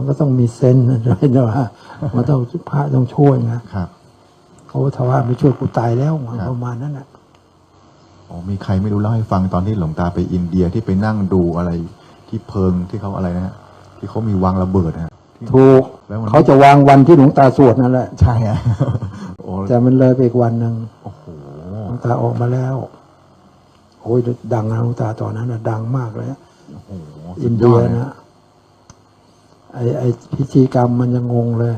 มันก็ต้องมีเซนส์นะใช่ไหมว่ามันต้องพระต้องช่วยนะครับเขาถ้าว่าไม่ช่วยกูตายแล้วครับประมาณนั้นแหละอ๋อมีใครไม่รู้เล่าให้ฟังตอนที่หลวงตาไปอินเดียที่ไปนั่งดูอะไรที่เพิงที่เขาอะไรนะฮะที่เขามีวางระเบิดนะฮะที่ถูกแล้วมันเขาจะวางวันที่หลวงตาสวดนั่นแหละใช่ฮะโอ้แต่มันเลยไปอีกวันหนึ่งโอ้โหหลวงตาออกมาแล้วโอ้ยดังนะหลวงตาตอนนั้นนะดังมากเลยโอ้โหอินเดียนะ ไอไอพิธีกรรมมันยังงงเลย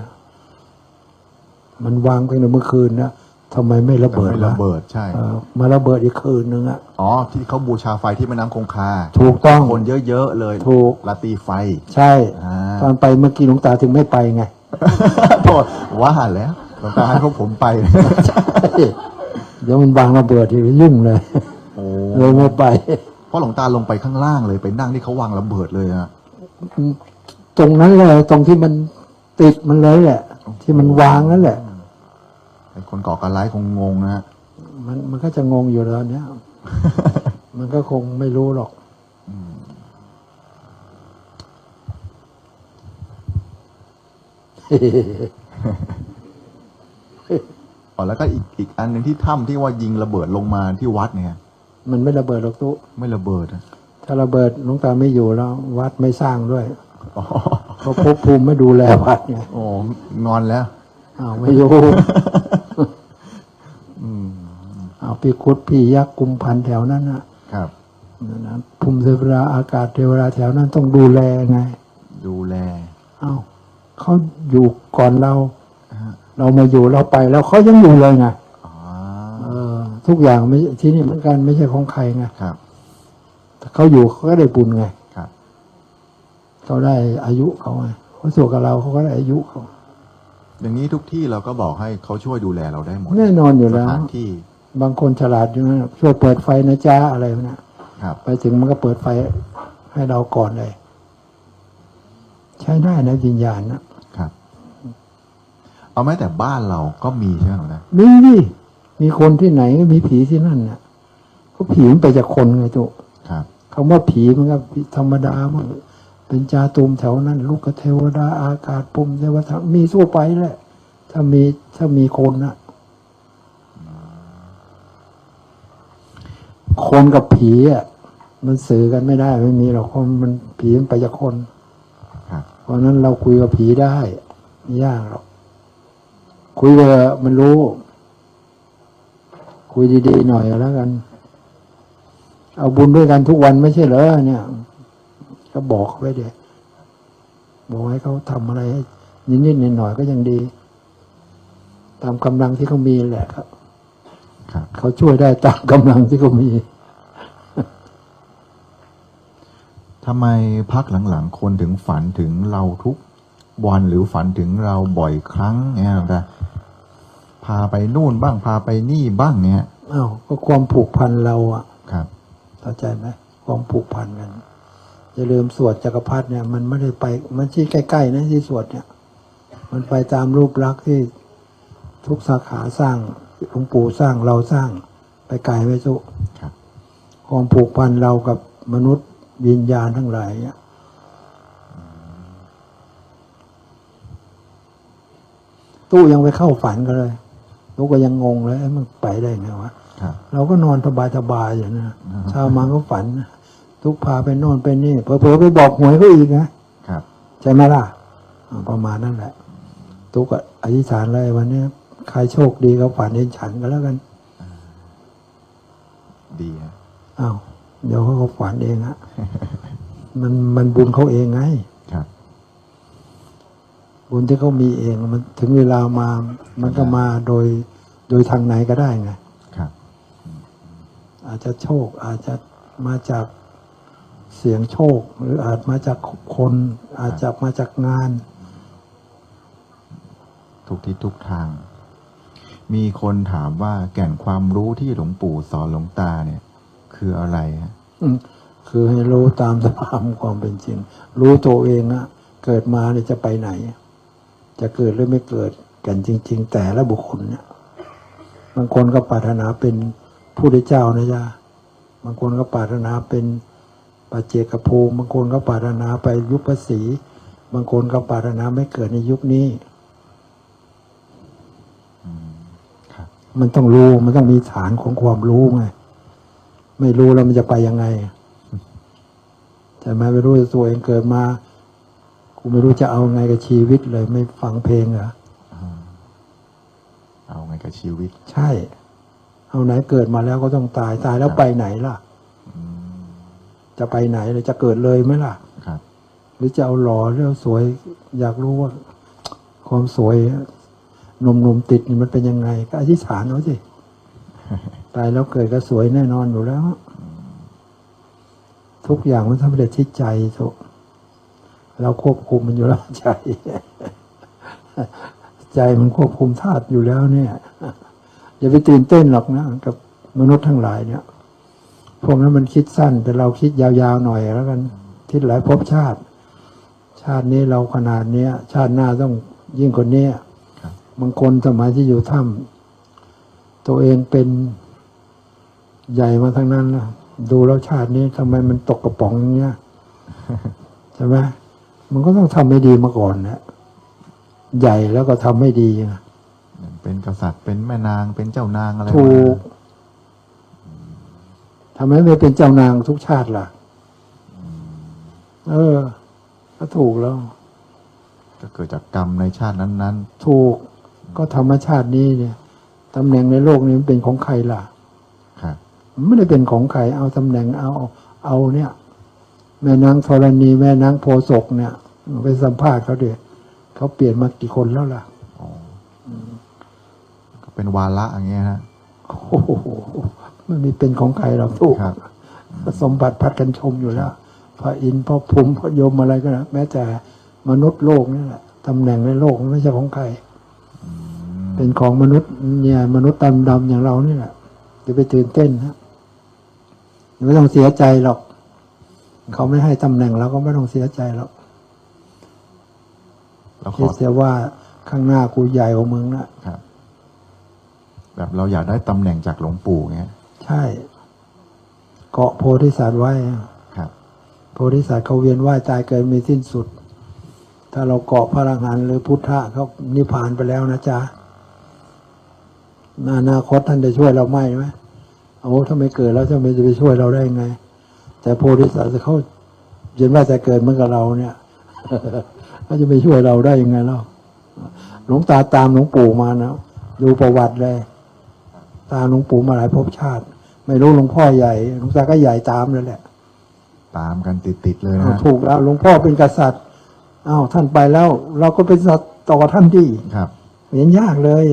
มันวางไปในเมื่อคืนนะทำไมไม่ระแต่เบิดไม่วะระเบิดใช่ เออมาระเบิดอีกคืนนึงอะ อ๋อ ที่เขาบูชาไฟที่แม่น้ำคงคาถูกต้อง คนเยอะๆเลยถูก ลาตีไฟ ใช่ อ่า ตอนไปเมื่อกี้หลวงตาถึงไม่ไปไง โทษว่าแล้วหลวงตาให้พวกผมไป เดี๋ยวมันวางระเบิดทียุ่งเลยโอ้เลยไม่ไป เพราะหลวงตาลงไปข้างล่างเลยไปนั่งที่เขาวางระเบิดเลยอะ ตรงนั้นเลยตรงที่มันติดมันเลยแหละ ที่มันวางนั่นแหละไอ้คนก่อการร้ายคงงงนะฮะมันมันก็จะงงอยู่แล้วเนี้ยมันก็คงไม่รู้หรอกอ๋อแล้วก็อีกอีกอันหนึ่งที่ถ้ำที่ว่ายิงระเบิดลงมาที่วัดเนี่ย มันไม่ระเบิดหรอกตุ๊ไม่ระเบิดอะถ้าระเบิดหลวงตาไม่อยู่แล้ว วัดไม่สร้างด้วยอ๋อ เขาภพภูมิไม่ดูแลวัดไงโอ้งอนแล้วอ้าวไม่อยู่อืมอ้าวพี่คุดพี่ยักษ์กุมพันแถวนั้นนะครับนั่นนะภูมิเทวดาอากาศเทวดาแถวนั้นต้องดูแลไง ดูแลอ้าวเขาอยู่ก่อนเราฮะเรามาอยู่เราไปแล้วเขายังอยู่เลยไงอ๋อเออทุกอย่างไม่ที่นี่เหมือนกันไม่ใช่ของใครไงครับแต่เขาอยู่เขาก็ได้บุญไงครับ เขาได้อายุเขาไงเขาสู่กับเราเขาก็ได้อายุเขา อย่างนี้ทุกที่เราก็บอกให้เขาช่วยดูแลเราได้หมดแน่นอนอยู่แล้วสถานที่ บางคนฉลาดอยู่นะช่วยเปิดไฟนะจ้าอะไรนะครับ ไปถึงมันก็เปิดไฟให้เราก่อนเลย ใช้ได้นะวิญญาณนะครับ เอาแม้แต่บ้านเราก็มีใช่ไหมหลวงตามีดิมีคนที่ไหนก็มีผีที่นั่นน่ะเขาผีมันไปจากคนไงตุครับคำว่าผีมันก็ธรรมดามัน เป็นจาตุมแถวนั้น ลูกกเทวดาอากาศปุ่มเทวดามีทั่วไปแหละ ถ้ามีถ้ามีคนนะคนกับผีอะมันสื่อกันไม่ได้ไม่มีหรอกเพราะมันผีมันไปจากคนครับเพราะฉะนั้นเราคุยกับผีได้ไม่ยากหรอกคุยเลยมันรู้ คุยดีๆหน่อยก็แล้วกัน เอาบุญด้วยกันทุกวันไม่ใช่เหรอเนี่ย ก็บอกเขาไว้เดี๋ยวบอกให้เขาทำอะไรให้นิดๆหน่อยๆก็ยังดี ตามกำลังที่เขามีแหละครับครับเขาช่วยได้ตามกำลังที่เขามีทำไมพักหลังๆคนถึงฝันถึงเราทุกวันหรือฝันถึงเราบ่อยครั้งเนี่ยหลวงตาพาไปนู่นบ้างพาไปนี่บ้างเนี่ยอ้าวก็ความผูกพันเราอะครับเข้าใจไหมความผูกพันกัน อย่าลืมสวดจักรพรรดิเนี่ยมันไม่ได้ไปมันที่ใกล้ๆนะที่สวดเนี่ย มันไปตามรูปลักษณ์ที่ทุกสาขาสร้างหลวงปู่สร้างเราสร้างไปไกลไม่สุครับความผูกพันเรากับมนุษย์วิญญาณทั้งหลายเนี่ยตู้ยังไปเข้าฝันกันเลยลูกก็ยังงงเลยเอ๊ะมันไปได้ไงวะครับเราก็นอนสบายๆอยู่นะเช้ามาก็ฝันนะ ทุกพาไปโน่นไปนี่เผลอๆไปบอกหวยเขาอีกนะครับใช่ไหมล่ะอ่าประมาณนั้นแหละ ทุกก็อธิษฐานเลยวันนี้ใครโชคดีเขาฝันเห็นฉันก็แล้วกัน ดีฮะอ้าวเดี๋ยวเขาก็ฝันเองอะมันมันบุญเขาเองไงครับ บุญที่เขามีเองมันถึงเวลามา มันก็มาโดยโดยทางไหนก็ได้ไงครับ อาจจะโชคอาจจะมาจาก เสียงโชค หรืออาจมาจากคน อาจจะมาจากงาน ทุกทิศทุกทาง มีคนถามว่าแก่นความรู้ที่หลวงปู่สอนหลวงตาเนี่ย คืออะไรฮะอืมคือให้รู้ตามสภาพความเป็นจริง รู้ตัวเองอะเกิดมาเนี่ยจะไปไหน จะเกิดหรือไม่เกิดกันจริง ๆ แต่ละบุคคลเนี่ยบางคนก็ปรารถนาเป็นผู้ได้เจ้านะจ๊ะบางคนก็ปรารถนาเป็น ปัจเจกภูมิบางคนก็ปรารถนาไปยุปสีบางคนก็ปรารถนาไม่เกิดในยุคนี้ครับมันต้องรู้มันต้องมีฐานของความรู้ไงไม่รู้แล้วมันจะไปยังไงใช่ไหมไม่รู้ตัวเองเกิดมากูไม่รู้จะเอาไงกับชีวิตเลย ไม่ฟังเพลงเหรอเอาไงกับชีวิต ใช่ เอาไหนเกิดมาแล้วก็ต้องตายตายแล้วไปไหนล่ะ จะไปไหนเลยจะเกิดเลยไหมล่ะครับ หรือจะเอาหล่อหรือเอาสวย อยากรู้ว่า ความสวยหนุ่มๆติดนี่มันเป็นยังไง ก็อธิษฐานเอาสิตายแล้วเกิดก็สวยแน่นอนอยู่แล้ว ทุกอย่างมันสำเร็จที่ใจทุกเราควบคุมมันอยู่แล้วใจ ใจมันควบคุมธาตุอยู่แล้วเนี่ยอย่าไปตื่นเต้นหรอกนะกับมนุษย์ทั้งหลายเนี่ย พวกนั้นมันคิดสั้น แต่เราคิดยาวๆหน่อยแล้วกัน คิดหลายภพชาติ ชาตินี้เราขนาดเนี้ย ชาติหน้าต้องยิ่งกว่านี้ครับบางคนสมัยที่อยู่ถ้ำตัวเองเป็นใหญ่มาทั้งนั้นนะดูแล้วชาตินี้ทำไมมันตกกระป๋องอย่างเงี้ยใช่ไหมมันก็ต้องทำให้ดีมาก่อนนะใหญ่แล้วก็ทำให้ดีนะเป็นกษัตริย์เป็นแม่นางเป็นเจ้านางอะไรถูก ทำไมไม่เป็นเจ้านางทุกชาติล่ะ เออ ก็ถูกแล้ว ก็เกิดจากกรรมในชาตินั้นถูกก็ธรรมชาตินี้เนี่ยตำแหน่งในโลกนี้มันเป็นของใครล่ะๆครับมันไม่ได้เป็นของใครเอาตำแหน่งเอาเอาเนี่ย แม่นางธรณีแม่นางโพศกเนี่ยไปสัมภาษณ์เขาเดียเขาเปลี่ยนมากี่คนแล้วล่ะอ๋ออก็เป็นวาระอย่างเงี้ยฮะโอ้โห มันไม่เป็นของใครหรอกถูกครับสมบัติพัดกันชมอยู่แล้วพระอินทร์พระภูมิพระยมอะไรก็นะแม้แต่มนุษย์โลกนี่แหละตำแหน่งในโลกมันไม่ใช่ของใครเป็นของมนุษย์เนี่ย มนุษย์ดำดำๆอย่างเรานี่แหละจะไปตื่นเต้นนะไม่ต้องเสียใจหรอก เขาไม่ให้ตำแหน่งเราก็ไม่ต้องเสียใจหรอกเราขคิอดเสียว่าข้างหน้ากูใหญ่กว่ามึงนะครับ แบบเราอยากได้ตำแหน่งจากหลวงปู่เงี้ย ใช่ เกาะโพธิสัตว์ไว้ครับ โพธิสัตว์เขาเวียนว่ายตายเกิดมีสิ้นสุด ถ้าเราเกาะพระอรหันต์หรือพุทธะเขานิพพานไปแล้วนะจ๊ะอนาคตท่านจะช่วยเราไหมไหมโอ้ถ้าไม่เกิดแล้วจะไม่จะไปช่วยเราได้ยังไง แต่โพธิสัตว์เขาเวียนว่ายตายเกิดเหมือนกับเราเนี่ยเขาจะไปช่วยเราได้ยังไงเล่าหลวงตาตามหลวงปู่มานะดูประวัติเลย ตามหลวงปู่มาหลายภพชาติ ไม่รู้หลวงพ่อใหญ่หลวงตาก็ใหญ่ตามเลยแหละตามกันติดๆเลยนะอ้าวฮะถูกแล้วหลวงพ่อเป็นกษัตริย์อ้าวท่านไปแล้ว เราก็เป็นสัตว์ต่อท่านดีครับเห็นยากเลย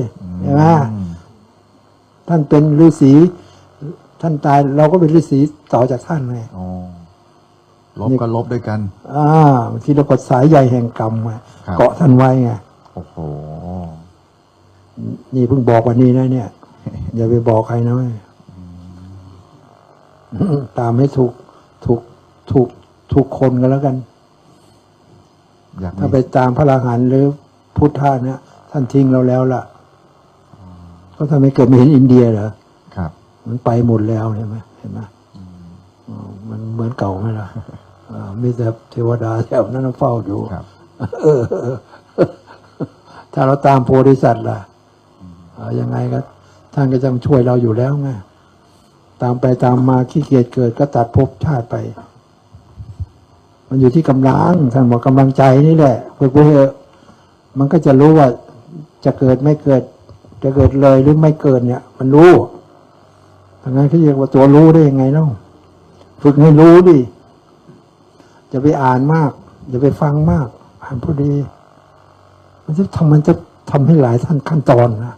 ใช่ไหมอืมท่านเป็นฤาษีท่านตายเราก็เป็นฤาษีต่อจากท่านเลยอ๋อลบก็ลบด้วยกัน อ่าบางทีเรากดสายใยแห่งกรรมไงครับเกาะท่านไว้ไง โอ้โห นี่เพิ่งบอกวันนี้นะเนี่ย อย่าไปบอกใครนะเว้ยตามให้ถูกถูกถูกถูกคนกันแล้วกันอยากถ้ามีไปตามพระอรหันต์หรือพุทธะเนี่ยท่านทิ้งเราแล้วล่ะก็ทำไมเกิดไม่เห็นอินเดียเหรอครับ มันไปหมดแล้วเห็นไหมเห็นไหมอ๋อมันเหมือนเก่าไหมล่ะอ่ามีแต่เทวดาแถวนั้นเฝ้าอยู่ครับเออเออถ้าเราตามโพธิสัตว์ล่ะเอายังไงก็ ท่านก็จะช่วยเราอยู่แล้วไงตามไปตามมาขี้เกียจเกิดก็ตัดภพชาติไป มันอยู่ที่กำลังท่านบอกกำลังใจนี่แหละฝึกไปเถอะมันก็จะรู้ว่าจะเกิดไม่เกิด จะเกิดเลยหรือไม่เกิดเนี่ย มันรู้ทางนั้นเขาเรียกว่าตัวรู้ได้ยังไงเนาะฝึกให้รู้ดิอย่าไปอ่านมาก อย่าไปฟังมาก อ่านพอดี มันจะทำมันจะทำให้หลายท่านขั้นตอนนะ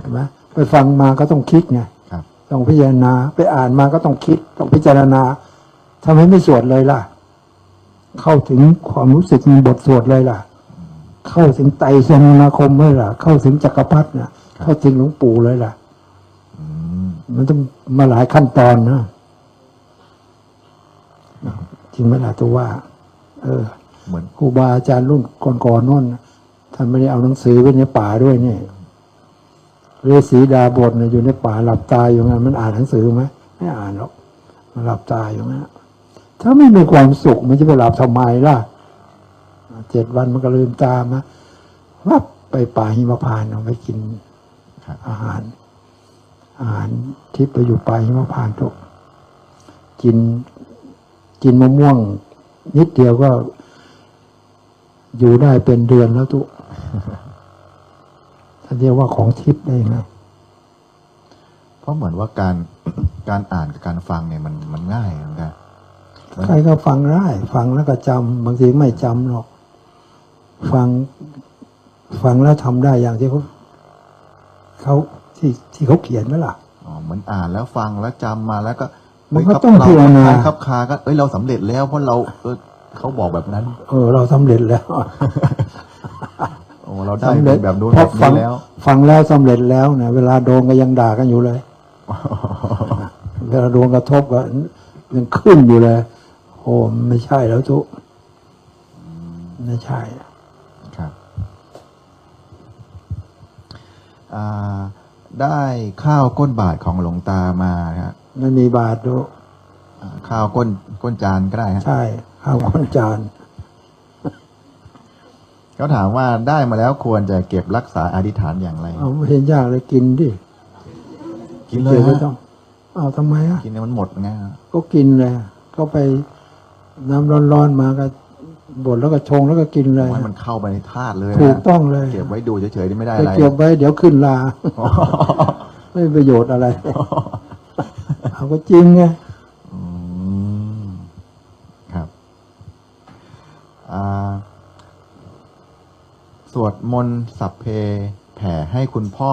เห็นไหม ไปฟังมาก็ต้องคิดไงครับต้องพิจารณา ไปอ่านมาก็ต้องคิด ต้องพิจารณาทำให้ไม่สวดเลยล่ะ เข้าถึงความรู้สึกในบทสวดเลยล่ะ เข้าถึงไตรสรณคมเลยล่ะ เข้าถึงจักรพรรดินะเข้าถึงหลวงปู่เลยล่ะอืมมันต้องมาหลายขั้นตอนนะจริงไหมล่ะตัวว่า เออ เหมือนครูบาอาจารย์รุ่นก่อนๆนู่นท่านไม่ได้เอาหนังสือไว้ในป่าด้วยเนี่ย ฤาษีดาบทเนี่ยอยู่ในป่าหลับตาอยู่งั้นมันอ่านหนังสือไหมไม่อ่านหรอกมันหลับตาอยู่งั้นถ้าไม่มีความสุขมันจะไปหลับทำไมล่ะเจ็ดวันมันก็ลืมตามาวับไปป่าหิมพานต์เอาไปกินอาหาร อาหารที่ไปอยู่ป่าหิมพานต์ทุกกินกินมะม่วง นิดเดียวก็อยู่ได้เป็นเดือนแล้วทุก เรียกว่าของทิพย์ได้ไหมเพราะเหมือนว่าการการอ่านกับการฟังเนี่ยมันมันง่ายนะใครก็ฟังได้ฟังแล้วก็จำบางทีไม่จำหรอก ฟังฟังแล้วทำได้อย่างที่เขาเขาที่ที่เขาเขียนไหมล่ะอ๋อเหมือนอ่านแล้วฟังแล้วจำมาแล้วก็มันก็เฮ้ยต้องเรพิจารณาครับคาก็เอ้ยเราสำเร็จแล้วเพราะเราเออเขาบอกแบบนั้น เออ เราสำเร็จแล้วโอ้ เราได้สำเร็จแบบนู้นเพแบราะบฟันี้งแล้ว ฟังแล้วสำเร็จแล้วนะเวลาโดนก็ยังด่ากันอยู่เลย เวลาโดนกระทบก็ยังขึ้นอยู่เลยโอ้ไม่ใช่แล้วทุกไม่ใช่ ครับอ่าได้ข้าวก้นบาทของหลวงตามานะฮะไม่มีบาทด้วยอ่าข้าวก้นก้นจานก็ได้ฮะใช่ข้าวคนจาน เขาถามว่าได้มาแล้วควรจะเก็บรักษาอธิษฐานอย่างไรเอาไม่เห็นยากเลยกินดิกินเลยไม่ฮะต้องเอาทำไมอะกินเนี่ยมันหมดไงฮะก็กินเลยก็ไปน้ำร้อนๆมาก็บดแล้วก็ชงแล้วก็กินเลยให้มันเข้าไปในธาตุเลยถูกนะต้องเลยเก็บไว้ดูเฉยๆนี่ไม่ได้ไปอะไรเก็บไว้เดี๋ยวขึ้นลาไม่มีประโยชน์อะไรเอาก็จริงไงอืมครับอ่า สวดมนต์สัพเพ แผ่ให้คุณพ่อ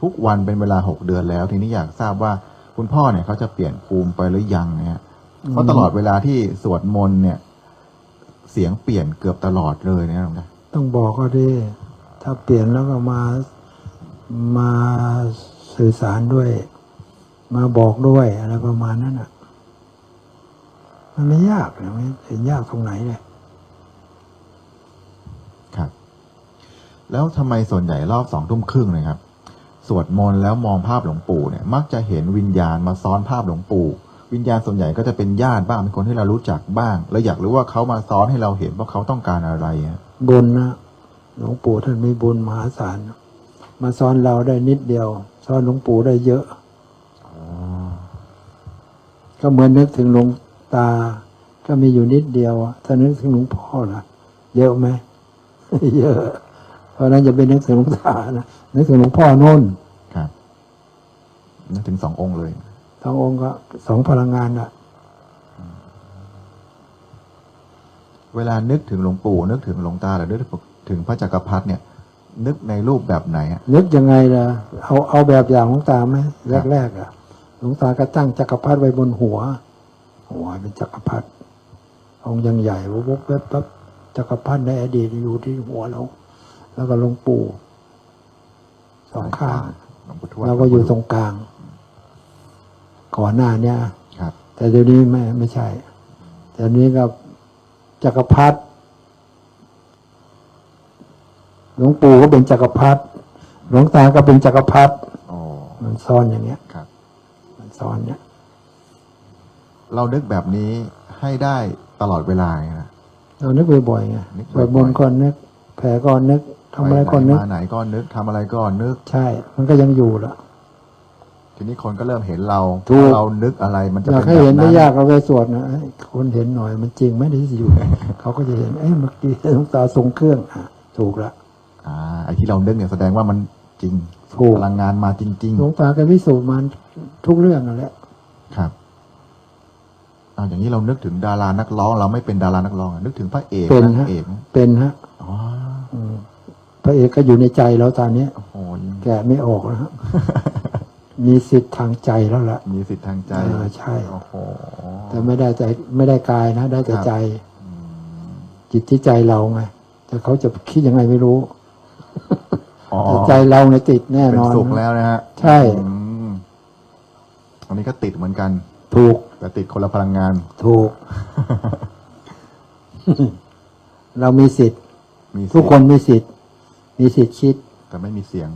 ทุกวันเป็นเวลาหกเดือนแล้ว ทีนี้อยากทราบว่าคุณพ่อเนี่ยเขาจะเปลี่ยนภูมิไปหรือยังนะฮะเพราะตลอดเวลาที่สวดมนต์เนี่ย เสียงเปลี่ยนเกือบตลอดเลยนะน้องนะต้องบอกก็ดีถ้าเปลี่ยนแล้วก็มามาสื่อสารด้วย มาบอกด้วยอะไรประมาณนั้นอะ มันไม่ยากเลยไม่เห็นยากตรงไหนเลย ครับ แล้วทำไมส่วนใหญ่รอบสองทุ่มครึ่งเนะครับ สวดมนต์แล้วมองภาพหลวงปู่เนี่ย มักจะเห็นวิญญาณมาซ้อนภาพหลวงปู่ วิญญาณส่วนใหญ่ก็จะเป็นญาติบ้างเป็นคนที่เรารู้จักบ้าง แล้วอยากรู้ว่าเขามาซ้อนให้เราเห็นว่าเขาต้องการอะไรบุญนะหลวงปู่ท่านมีบุญมหาศาลมาสอนเราได้นิดเดียวสอนหลวงปู่ได้เยอะก็เหมือนนึกถึงหลวงตา ก็มีอยู่นิดเดียวถ้านึกถึงหลวงพ่อล่ะ เยอะไหมเยอะ ราะฉะนั้นจะไปนึกถึงหลวงตานะนึกถึงหลวงพ่อโน่นครับนึกถึงสององค์เลยทั้งองค์ก็สองพลังงานอะเวลานึกถึงหลวงปู่นึกถึงหลวงตาหรือนึกถึงพระจักรพรรดิเนี่ย นึกในรูปแบบไหนฮะนึกยังไงล่ะเอาเอาแบบอย่างหลวงตาไหมครับแรกๆอะหลวงตาก็ตั้งจักรพรรดิไว้บนหัว หัวเป็นจักรพรรดิองค์ยังใหญ่วบวบแวบปั๊บจักรพรรดิในอดีตอยู่ที่หัวเรา แล้วก็หลวงปู่สองข้างหลวงปู่ทวดเราก็อยู่ตรงกลาง ก่อนหน้าเนี้ยครับแต่เดี๋ยวนี้ไม่ไม่ใช่แต่เดี๋ยวนี้ก็จักรพรรดิหลวงปู่ก็เป็นจักรพรรดิหลวงตาก็เป็นจักรพรรดิโอ้มันซ้อนอย่างเงี้ยครับ มันซ้อนเนี่ย เรานึกแบบนี้ให้ได้ตลอดเวลานะเรานึกบ่อยๆไงนึกสบ่อยๆวดมนต์ก่อนนึก แผ่ก่อนนึกทำอะไรก่อนนึกไปไหมาไหนก็นึกทำอะไรก็นึก ใช่ มันก็ยังอยู่ละทีนี้คนก็เริ่มเห็นเราถูกว่าเรานึกอะไรมันจะอยากเป็นให้แบบเห็นนั้ไม่นยากเราไปสวดนะเอ้ยคนเห็นหน่อยมันจริงไหมที่อยู่ เขาก็จะเห็นเอ้ยเมื่อกี้หลวงตาทรงเครื่องอะถูกละ อ่าไอ้ที่เรานึกเนี่ยแสดงว่ามันจริงถูก พลังงานมาจริง หลวงตาก็พิสูจน์มาทุกเรื่องนั่นแหละๆ ครับเอาอย่างนี้เรานึกถึงดารานักร้อง เราไม่เป็นดารานักร้องอะนึกถึงพระเอกเป็นนางฮะเอกเป็นฮะ อ๋ออืม พระเอกก็อยู่ในใจเราตอนนี้โอ้โหแกะไม่ออกแล้วฮะ มีสิทธิ์ทางใจแล้วล่ะ มีสิทธิ์ทางใจเออใช่ โอ้โหแต่ไม่ได้ใจไม่ได้กายนะ ได้แต่ครับใจ อืมจิตที่ใจเราไง แต่เขาจะคิดยังไงไม่รู้ อ๋อแต่ใจเราเนี่ยติดแน่เป็นนอน สุขแล้วนะฮะใช่ อืมอันนี้ก็ติดเหมือนกัน ถูก แต่ติดคนละพลังงาน ถูก เรามีสิทธิ์ มีเสียงทุกคนมีสิทธิ์ มีสิทธิ์คิด แต่ไม่มีเสียง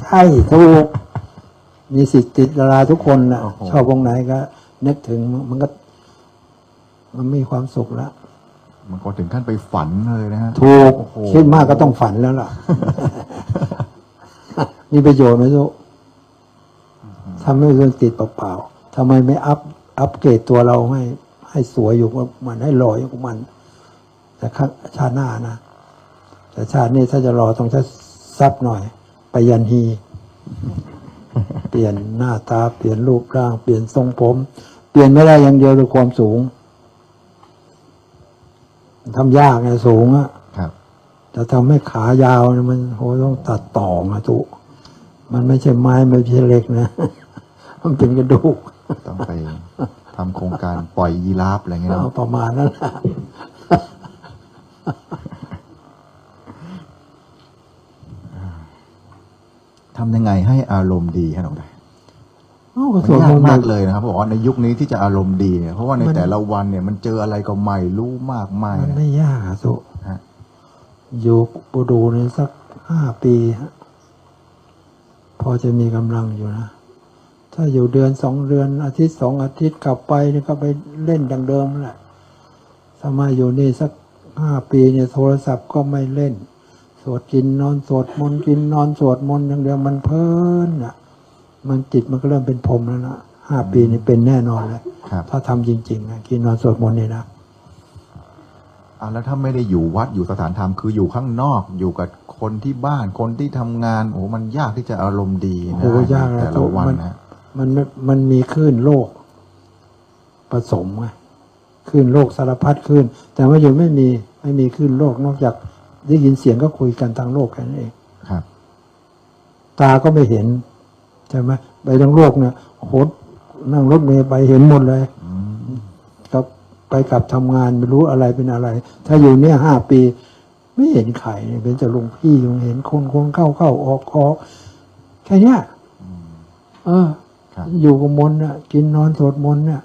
ใช่ถูกมีสิทธิ์ติดดาราทุกคนนะโอ้โห ชอบวงไหนก็ นึกถึงมันก็ มันมีความสุขแล้วมันก็ถึงขั้นไปฝันเลยนะฮะ ถูกโอ้โห คิดมากก็ต้องฝันแล้วล่ะ มีประโยชน์ไหมทุกทำให้เรื่องติดเปล่าๆทำไมไม่อัพอัพเกรดตัวเราให้ ให้สวยอยู่กับมันให้หล่ออยู่กับมัน แต่ข้างชาติหน้านะ แต่ชาตินี้ถ้าจะรอต้องใช้ซับหน่อย ไปยันฮี เปลี่ยนหน้าตา เปลี่ยนรูปร่าง เปลี่ยนทรงผม เปลี่ยนไม่ได้อย่างเดียวด้วยความสูงทำยากไงสูงอะครับจะทำให้ขายาวเนี่ยมันโหต้องตัดต่อมาตุมันไม่ใช่ไม้ไม่ใช่เหล็กนะ มันเป็นกระดูก ต้องไปทำโครงการปล่อยยีราฟอะไรเงี้ยเอานะประมาณนั้นแหละ ทำยังไงให้อารมณ์ดีฮะน้องได้เอาก็มันสวดยามกนต์มากเลยนะครับบอกว่าในยุคนี้ที่จะอารมณ์ดีเนี่ยเพราะว่าในมันแต่ละวันเนี่ยมันเจออะไรก็ไม่รู้มากมายมันนะไม่ยากอะสุฮะอยู่ปูดูในสักห้าปีฮะพอจะมีกำลังอยู่นะ ถ้าอยู่เดือนสองเดือนอาทิตย์สองอาทิตย์กลับไปเนี่ยก็ไปเล่นดังเดิมแหละถ้ามาอยู่นี่สักห้าปีเนี่ยโทรศัพท์ก็ไม่เล่น สวดกินนอนสวดมนต์กินนอนสวดมนต์อย่างเดียวมันเพลินอะ มันจิตมันก็เริ่มเป็นพรหมแล้วนะห้าปีนี่เป็นแน่นอนเลยครับถ้าทำจริงๆนะกินนอนสวดมนต์นี่นะอะแล้วถ้าไม่ได้อยู่วัดอยู่สถานธรรมคืออยู่ข้างนอกอยู่กับคนที่บ้านคนที่ทำงานโอ้มันยากที่จะอารมณ์ดีนะโอ้ยากในนะแต่ละวันมันนะมันมันมันมีคลื่นโลกผสมไงคลื่นโลกสารพัดคลื่นแต่ว่าอยู่ไม่มีไม่มีคลื่นโลกนอกจาก ได้ยินเสียงก็คุยกันทางโลกแค่นั้นเองครับ ตาก็ไม่เห็นใช่ไหมไปทางโลกเนี่ยโหนั่งรถเมล์ไปเห็นหมดเลยอืมก็ไปกลับทำงานไม่รู้อะไรเป็นอะไร ถ้าอยู่เนี่ยห้าปี ไม่เห็นใครเนี่ยเป็นแต่หลุงพี่ยังเห็นคนคนเข้าเข้าออกออกแค่เนี้ยอืมเออครับอยู่กับมนต์น่ะ กินนอนสวดมนต์เนี่ย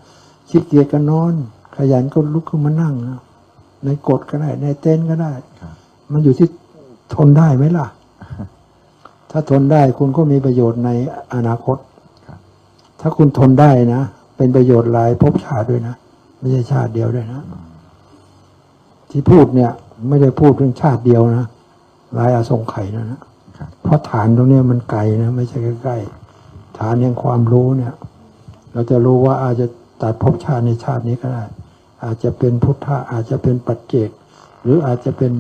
ขี้เกียจก็นอน ขยันก็ลุกขึ้นมานั่งนะในกฎก็ได้ ในเต้นท์ก็ได้ครับ มันอยู่ที่ทนได้ไหมล่ะ ถ้าทนได้คุณก็มีประโยชน์ในอนาคตครับถ้าคุณทนได้นะ เป็นประโยชน์หลายภพชาติด้วยนะ ไม่ใช่ชาติเดียวด้วยนะ ที่พูดเนี่ย ไม่ได้พูดเรื่องชาติเดียวนะหลายอาสงไขยนะนะครับเพราะฐานตรงเนี้ยมันไกลนะ ไม่ใช่ใกล้ๆฐานแห่งความรู้เนี่ย เราจะรู้ว่าอาจจะตัดภพชาติในชาตินี้ก็ได้ อาจจะเป็นพุทธะอาจจะเป็นปัจเจก หรืออาจจะเป็น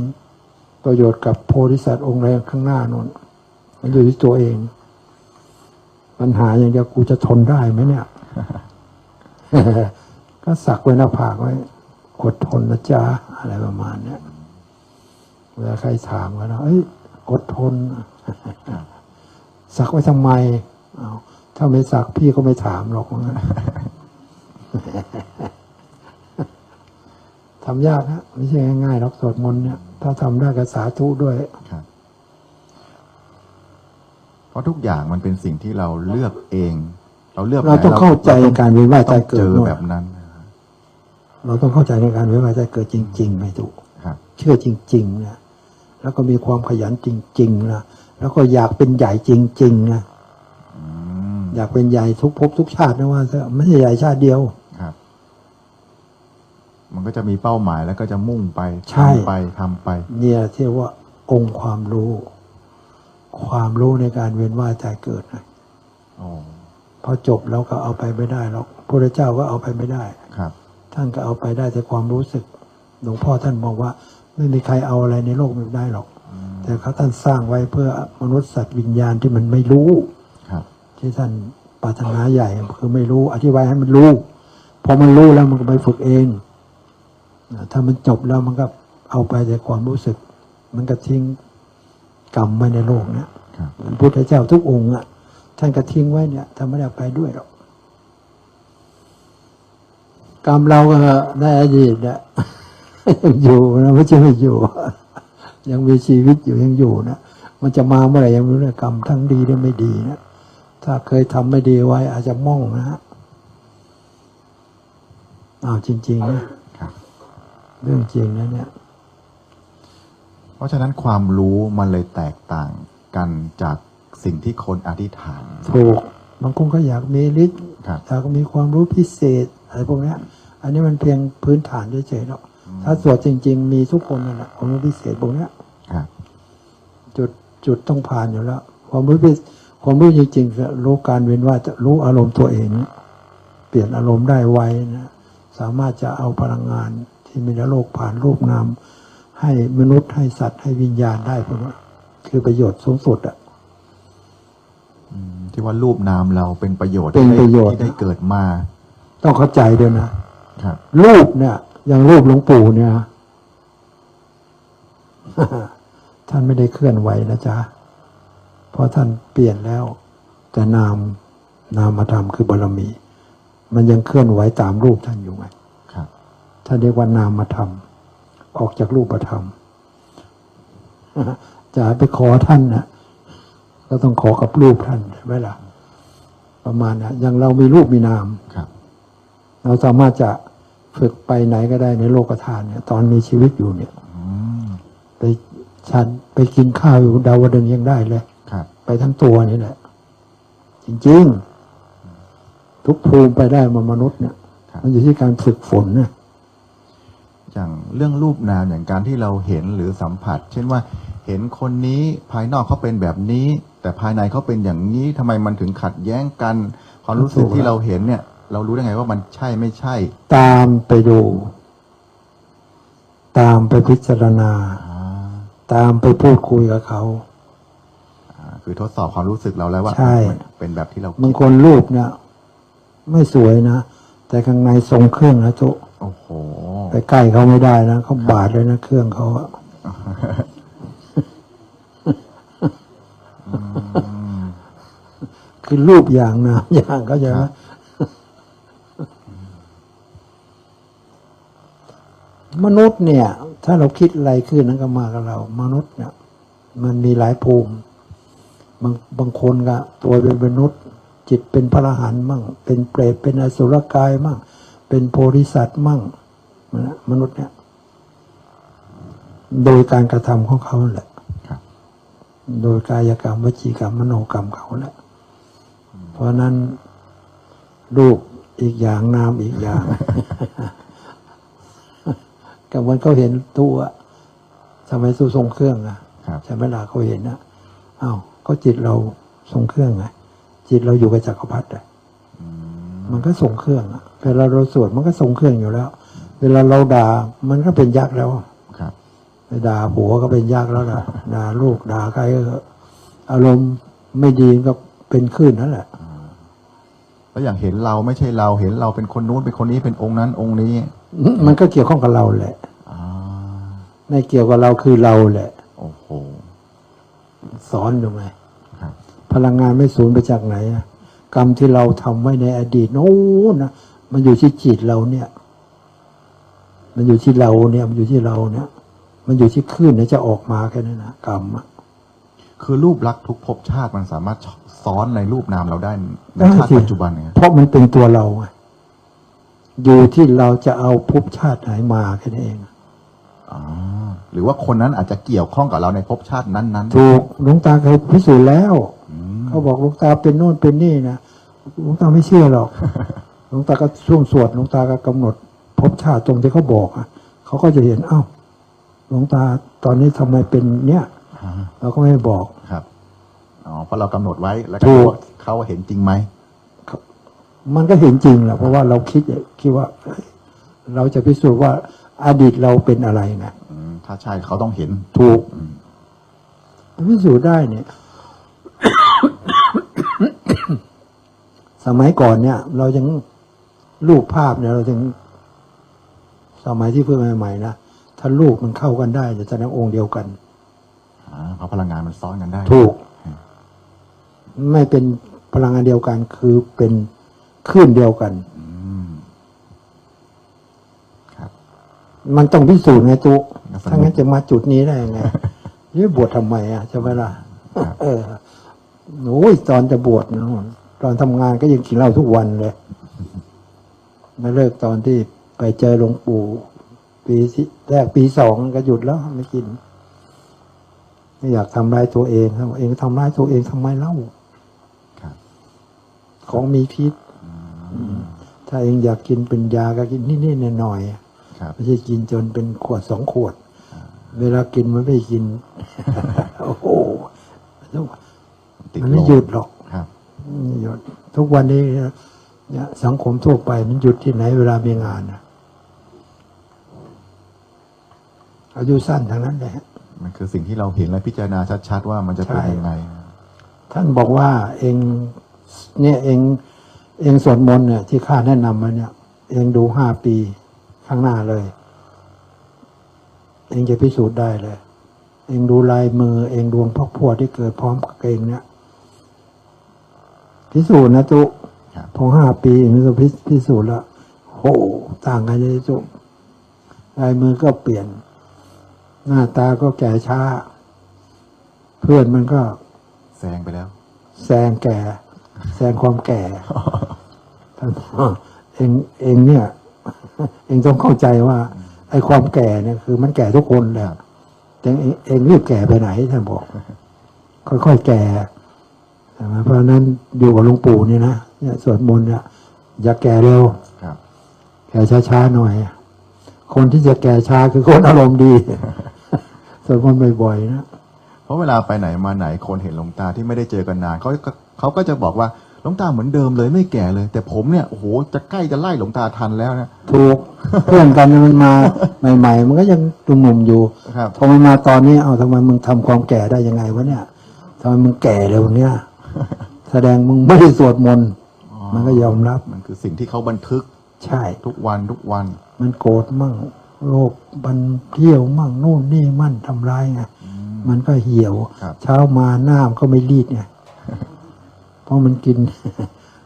ประโยชน์กับโพธิสัตว์องค์แรงข้างหน้านนมันอยู่ที่ตัวเอง ปัญหาอย่างเดียวกูจะทนได้ไหมเนี่ย ก็สักไว้หน้าผากไว้อดทนนะจ๊ะอะไรประมาณเนี้ยเวลาใครถามกันนะเอ้ยอดทน สักไว้ทำไมเอาถ้าไม่สักพี่ก็ไม่ถามหรอกว่างั้นทำยากนะไม่ใช่ง่ายๆหรอกสวดมนต์เนี่ย ถ้าทำได้ก็สาธุด้วยครับ เพราะทุกอย่างมันเป็นสิ่งที่เราเลือกเอง เราเลือกเราต้องไหนเข้าใจการเวียนว่ายต้ตาอยงเกิเจดอนู่นแบบนั้นนะครับเราต้องเข้าใจในการเวียนว่ายตายเกิดจริง ๆ ไม่ถูกครับเชื่อจริง ๆ นะแล้วก็มีความขยันจริง ๆ นะแล้วก็อยากเป็นใหญ่จริง ๆ นะอืมอยากเป็นใหญ่ทุกภพทุกชาตินะว่าเถอะไม่ใช่ใหญ่ชาติเดียวครับ มันก็จะมีเป้าหมายแล้วก็จะมุ่งไปใช่ ทำไปทำไป เนี่ยที่เรียกว่าองค์ความรู้ ความรู้ในการเวียนว่ายตายเกิดนะโอ้พอจบแล้วก็เอาไปไม่ได้หรอกพระเจ้าก็เอาไปไม่ได้ ครับ ท่านก็เอาไปได้แต่ความรู้สึก หลวงพ่อท่านบอกว่าไม่มีใครเอาอะไรในโลกนี้ได้หรอกแต่เขาท่านสร้างไว้เพื่อมนุษย์สัตว์วิญญาณที่มันไม่รู้ ครับ ที่ท่านปรารถนาใหญ่คือไม่รู้อธิบายให้มันรู้ พอมันรู้แล้วมันก็ไปฝึกเองนะ ถ้ามันจบแล้วมันก็เอาไปแต่ความรู้สึก มันก็ทิ้งกรรมไว้ในโลกเนี้ยครับพระพุทธเจ้าทุกองค์อะท่านก็ทิ้งไว้เนี่ยท่านไม่ได้เอาไปด้วยหรอกกรรมเราก็ในอดีตเนี่ยยังอยู่นะไม่ใช่ไม่อยู่ ยังมีชีวิตอยู่ยังอยู่นะมันจะมาเมื่อไหร่ยังไม่รู้เลยกรรมทั้งดีและไม่ดีนะถ้าเคยทำไม่ดีไว้อาจจะม่องนะฮะอ้าวจริง ๆ นะครับ เรื่องจริงนะเนี่ย เพราะฉะนั้นความรู้มันเลยแตกต่างกันจากสิ่งที่คนอธิษฐาน ถูกบางคนก็อยากมีฤทธิ์ครับอยากมีความรู้พิเศษอะไรพวกเนี้ยอันนี้มันเพียงพื้นฐานเฉยๆหรอกอืถ้าสวดจริง ๆ มีทุกคนนั่นแหละความรู้พิเศษพวกเนี้ยครับจุดจุดต้องผ่านอยู่แล้ว ความรู้พิความรู้จริงๆคือรู้การเว้นว่าจะรู้อารมณ์ตัวเองเนี่ยเปลี่ยนอารมณ์ได้ไวนะสามารถจะเอาพลังงาน ที่มีในโลกผ่านรูปนาม ให้มนุษย์ให้สัตว์ให้วิญญาณได้พวกนี้คือประโยชน์สูงสุดอะอืมที่ว่ารูปนามเราเป็นประโยชน์เป็นที่ได้ประโยชน์ที่ได้เกิดมา ต้องเข้าใจด้วยนะครับรูปเนี่ย อย่างรูปหลวงปู่เนี่ยท่านไม่ได้เคลื่อนไหวนะจ๊ะเพราะท่านเปลี่ยนแล้ว แต่นามนามธรรมคือบารมี มันยังเคลื่อนไหวตามรูปท่านอยู่ไงครับ ท่านเรียกว่านามธรรม ออกจากรูปธรรมจะไปขอท่านนะก็ต้องขอกับรูปท่านใช่ไหมล่ะ ประมาณนะอย่างเรามีรูปมีนามครับ เราสามารถจะฝึกไปไหนก็ได้ในโลกธาตุเนี่ย ตอนมีชีวิตอยู่เนี่ยอืมไปฉันไปกินข้าวอยู่ดาวดึงส์ยังได้เลยครับ ไปทั้งตัวนี่แหละ จริง ๆ ทุกภูมิไปได้มามนุษย์เนี่ยครับมันอยู่ที่การฝึกฝนนะ อย่างเรื่องรูปนามอย่างการที่เราเห็นหรือสัมผัส เช่นว่าเห็นคนนี้ภายนอกเขาเป็นแบบนี้ แต่ภายในเขาเป็นอย่างนี้ทำไมมันถึงขัดแย้งกัน ความรู้สึกที่เราเห็นเนี่ย เรารู้ได้ไงว่ามันใช่ไม่ใช่ ตามไปดู ตามไปพิจารณาอ่าตามไปพูดคุยกับเขาอ่าคือทดสอบความรู้สึกเราแล้วว่าใช่มันเป็นแบบที่เราบางคิดคนรูปเนี่ย ไม่สวยนะ แต่ข้างในทรงเครื่องนะทุกโอ้โห ไปใกล้เขาไม่ได้นะเขาบาดเลยนะเครื่องเขาอะคือรูปอย่างนะอย่างเขาใจไหมครับมนุษย์เนี่ย ถ้าเราคิดอะไรขึ้นนั้นก็มากับเรา มนุษย์เนี่ย มันมีหลายภูมิ บางบางคนก็ตัวเป็นมนุษย์ จิตเป็นพระอรหันต์มั่ง เป็นเปรตเป็นอสุรกายมั่ง เป็นโพธิสัตว์มั่งนะ มนุษย์เนี่ยโดยการกระทำของเขาแหละครับโดยกายกรรมวจีกรรมมโนกรรมเขาแหละ เพราะฉะนั้นรูปอีกอย่างนามอีกอย่างกับวันเขาเห็นตัวทำไมตู้ทรงเครื่องอะครับใช่ไหมล่ะเขาเห็นนะอ้าวก็จิตเราทรงเครื่องไงจิตเราอยู่กับจักรพรรดิอะอืมมันก็ทรงเครื่องอะเวลาเราสวดมันก็ทรงเครื่องอยู่แล้ว เวลาเราด่า มันก็เป็นยักษ์แล้วครับไปด่าผัวก็เป็นยักษ์แล้วล่ะด่าลูกด่าใครก็อารมณ์ไม่ดีก็เป็นคลื่นนั่นแหละแล้วอย่างเห็นเราไม่ใช่เราเห็นเราเป็นคนนู้นเป็นคนนี้เป็นองค์นั้น องค์นี้ มันก็เกี่ยวข้องกับเราแหละอ่าไม่เกี่ยวกับเราคือเราแหละ โอ้โหสอนอยู่ไหมครับพลังงานไม่สูญไปจากไหนอะกรรมที่เราทำไว้ในอดีตโน้นนะมันอยู่ที่จิตเราเนี่ย มันอยู่ที่เราเนี่ยมันอยู่ที่เราเนี่ย มันอยู่ที่คลื่นเนี่ยจะออกมาแค่นั้นนะกรรมอะคือรูปลักษณ์ทุกภพชาติมันสามารถซ้อนในรูปนามเราได้ในได้ชาติสิปัจจุบันเนี่ยเพราะมันเป็นตัวเราไงอยู่ที่เราจะเอาภพชาติไหนมาแค่นั้นเองอ๋อหรือว่าคนนั้นอาจจะเกี่ยวข้องกับเราในภพชาตินั้นๆถูกหลวงตาเคยพิสูจน์แล้วอืมเขาบอกหลวงตาเป็นโน่นเป็นนี่นะหลวงตาไม่เชื่อหรอกหลวงตาก็ช่วงสวดหลวงตาก็กำหนด ภพชาติตรงที่เขาบอกอะเขาก็จะเห็นเอ้าหลวงตาตอนนี้ทำไมเป็นเนี้ยอ่าเราก็ไม่บอกครับอ๋อเพราะเรากำหนดไว้แล้วถูก็กว่าเขาเห็นจริงไหมมันก็เห็นจริงแหละเพราะว่าเราคิดคิดว่าเอ้ยเราจะพิสูจน์ว่าอดีตเราเป็นอะไรไงอืมถ้าใช่เขาต้องเห็นถูกอืมพิสูจน์ได้เนี่ย สมัยก่อนเนี่ย เรายังรูปภาพเนี่ย เราถึง สมัยที่เพิ่งใหม่ๆนะถ้ารูปมันเข้ากันได้จะแสดงองค์เดียวกันอ่าเพราะพลังงานมันซ้อนกันได้ ถูก ไม่เป็นพลังงานเดียวกันคือเป็นคลื่นเดียวกันอืมครับมันต้องพิสูจน์ไงตุแล้วสนุกถ้างั้นจะมาจุดนี้ได้ยังไงยี่บวชทำไมอะใช่ไหมล่ะครับเออโอ้ยตอนจะบวชนะตอนทำงานก็ยังกินเหล้าทุกวันเลยมาเลิกตอนที่ ไปเจอหลวงปู่ ปีที่แรกปีสองก็หยุดแล้วไม่กิน ไม่อยากทำร้ายตัวเองทำเองทำร้ายตัวเองทำไมเล่าครับของมีพิษถ้าเองอยากกินเป็นยาก็กินนิดๆหน่อยครับไม่ใช่กินจนเป็นขวดสองขวด เวลากินมันไม่กิน โอ้โหติดมันไม่ลหยุดหรอกครับไม่หยุดทุกวันนี้เนี่ยสังคมทั่วไปมันหยุดที่ไหนเวลามีงานนะ อายุสั้นทั้งนั้นแหละมันคือสิ่งที่เราเห็นและพิจารณาชัดๆว่ามันจะเป็นใช่ยังไง ท่านบอกว่าเองเนี่ยเองเองสวดมนต์เนี่ยที่ข้าแนะนำมาเนี่ย เองดูห้าปีข้างหน้าเลย เองจะพิสูจน์ได้เลย เองดูลายมือ เองดวงพ่อพวดที่เกิดพร้อมกับเองเนี่ยพิสูจน์นะจุครับพอห้าปีเองก็พิพิสูจน์แล้วโหต่างกันเลยจุลายมือก็เปลี่ยน หน้าตาก็แก่ช้า เพื่อนมันก็แซงไปแล้ว แซงแก่ แซงความแก่ท่านบอกว่าเองเองเนี่ย เองต้องเข้าใจว่า ไอ้ความแก่เนี่ยคือมันแก่ทุกคนแหละแต่เองเองรีบแก่ไปไหนท่านบอก ค่อยๆแก่ใช่ไหมเพราะฉะนั้นอยู่กับหลวงปู่เนี่ยนะเนี่ยสวดมนต์เนี่ยอย่าแก่เร็วครับแก่ช้าๆหน่อย คนที่จะแก่ช้าคือคนอารมณ์ดี สวดมนต์บ่อยๆนะเพราะเวลาไปไหนมาไหนคนเห็นหลวงตาที่ไม่ได้เจอกันนานเขาก็เขาก็จะบอกว่าหลวงตาเหมือนเดิมเลยไม่แก่เลย แต่ผมเนี่ยโอ้โหจะใกล้จะไล่หลวงตาทันแล้วนะถูกเพื่อนกันมันมาใหม่ ๆ มันก็ยังตุ่มหนุ่มอยู่ครับพอมันมาตอนนี้เอาทำไมมึงทำความแก่ได้ยังไงวะเนี่ยทำไมมึงแก่เร็วเนี่ยแสดงมึงไม่ได้สวดมนต์มันก็ยอมรับมันคือสิ่งที่เขาบันทึกใช่ทุกวันทุกวัน มันโกรธมั่ง โลภบันเที่ยวมั่งนู่นนี่มั่นทำร้ายไงมันก็เหี่ยว ครับ เช้ามาหน้ามันก็ไม่รีดไงเพราะมันกิน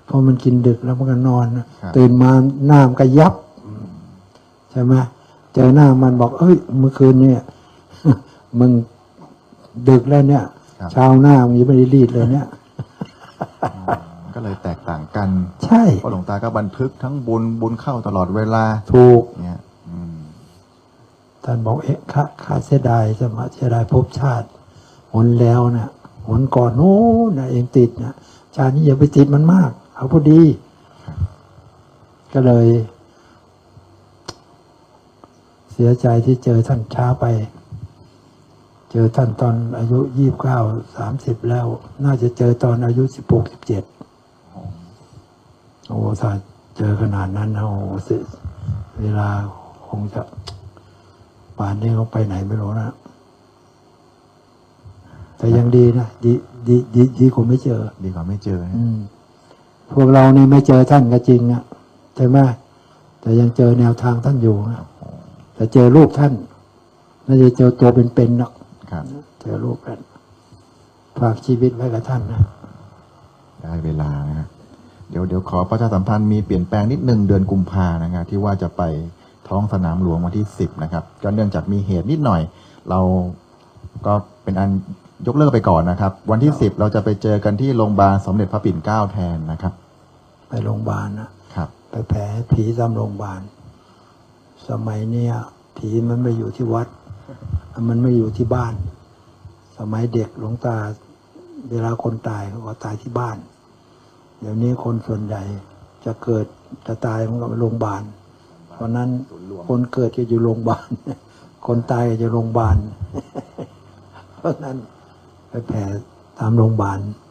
เพราะมันกินดึกแล้วมันก็นอน ครับ ตื่นมาหน้ามันก็ยับใช่ไหมเจอหน้ามันบอก เอ้ยเมื่อคืนเนี่ย มึงดึกแล้วเนี่ย ครับ เช้าหน้ามึงยังไม่ได้รีดเลยเนี่ย ก็เลยแตกต่างกันใช่ เพราะหลวงตาก็บันทึกทั้งบุญบุญเข้าตลอดเวลาถูก เนี่ยอืม ท่านบอกเอ๊ะข้าข้าเสียดายสมาเสียดายภพชาติหนแล้วนะหนก่อนโน้นนะเองติดนะชาตินี้อย่าไปติดมันมาก เอาพอดี ก็เลย เสียใจที่เจอท่านช้าไป เจอท่านตอนอายุยี่บเก้าสามสิบแล้ว น่าจะเจอตอนอายุสิบหกสิบเจ็ดโอ้ถ้าเจอขนาดนั้นนะโอ้เสียเวลาคงจะ ป่านนี้เขาไปไหนไม่รู้นะ แต่ยังดีนะดีดีดีดีกว่าไม่เจอ ดีกว่าไม่เจอนะอืมพวกเรานี่ไม่เจอท่านก็จริงอะใช่ไหมแต่ยังเจอแนวทางท่านอยู่นะแต่เจอรูปท่านไม่ได้เจอตัวเป็นๆหรอกครับเจอรูปท่านฝากชีวิตไว้กับท่านนะได้เวลานะครับเดี๋ยวเดี๋ยวขอประชาสัมพันธ์มีเปลี่ยนแปลงนิดนึงเดือนกุมภานะครับที่ว่าจะไป ท้องสนามหลวงวันที่สิบนะครับ ก็เนื่องจากมีเหตุนิดหน่อย เราก็เป็นอันยกเลิกไปก่อนนะครับ วันที่สิบเราจะไปเจอกันที่โรงพยาบาลสมเด็จพระปิ่นเกล้าแทนนะครับ ไปโรงพยาบาลนะครับ ไปแผลผีตามโรงพยาบาล สมัยเนี้ยผีมันไม่อยู่ที่วัด มันไม่อยู่ที่บ้าน สมัยเด็กหลวงตาเวลาคนตายเขาก็ตายที่บ้าน เดี๋ยวนี้คนส่วนใหญ่จะเกิดจะตายมันก็ไปโรงพยาบาล เพราะนั้น คนเกิดก็อยู่โรงพยาบาล คนตายก็จะโรงพยาบาล เพราะนั้นไปแผ่ตามโรงพยาบาลค